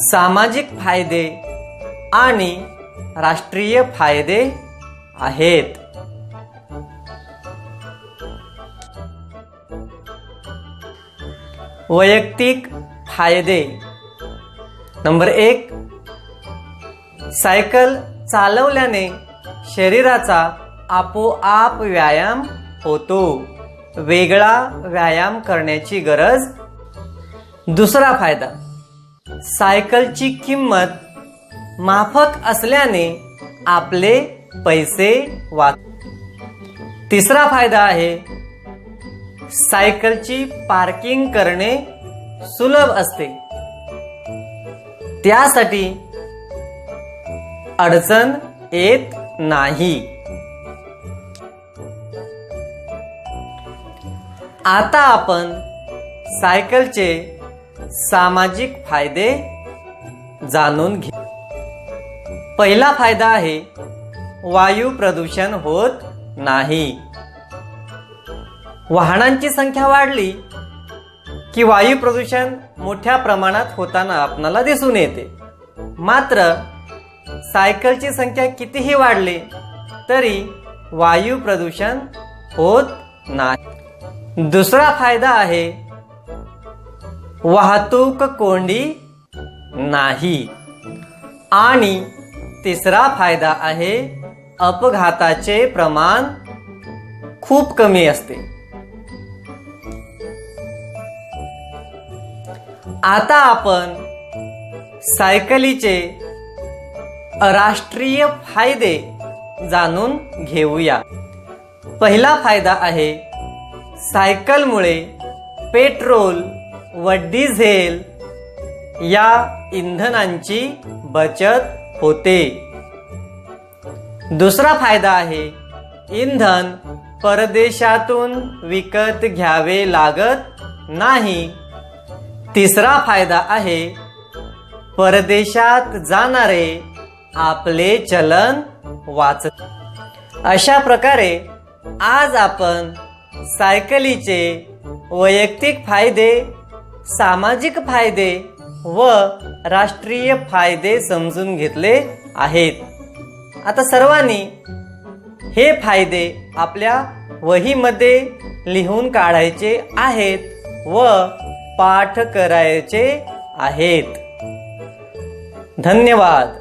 सामाजिक फायदे आणि राष्ट्रीय फायदे आहेत. वैयक्तिक फायदे. नंबर एक सायकल चालवल्याने शरीराचा आपोआप व्यायाम होतो. वेगळा व्यायाम करण्याची गरज. दुसरा फायदा सायकलची किंमत माफक असल्याने आपले पैसे वाच. तिसरा फायदा आहे सायकलची पार्किंग करणे सुलभ असते. त्यासाठी अडचण येत नाही. आता आपण सायकलचे सामाजिक फायदे जाणून घे. पहिला फायदा आहे वायू प्रदूषण होत नाही. वाहनांची संख्या वाढली की वायू प्रदूषण मोठ्या प्रमाणात होताना आपणाला दिसून येते. मात्र सायकलची संख्या कितीही वाढली तरी वायू प्रदूषण होत नाही. दुसरा फायदा आहे वाहतूक कोंडी नाही. आणि तिसरा फायदा आहे अपघाताचे प्रमाण खूप कमी असते. आता आपण सायकलीचे राष्ट्रीय फायदे जाणून घेऊया. पहिला फायदा आहे सायकलमुळे पेट्रोल व डिझेल या इंधनांची बचत होते. दुसरा फायदा आहे इंधन परदेशातून विकत घ्यावे लागत नाही. तिसरा फायदा आहे परदेशात जाणारे आपले चलन वाच अशा प्रकारे आज आपण सायकलीचे वैयक्तिक फायदे सामाजिक फायदे व राष्ट्रीय फायदे समजून घेतले आहेत. आता सर्वांनी हे फायदे आपल्या वहीमध्ये लिहून काढायचे आहेत व पाठ करायचे आहेत. धन्यवाद.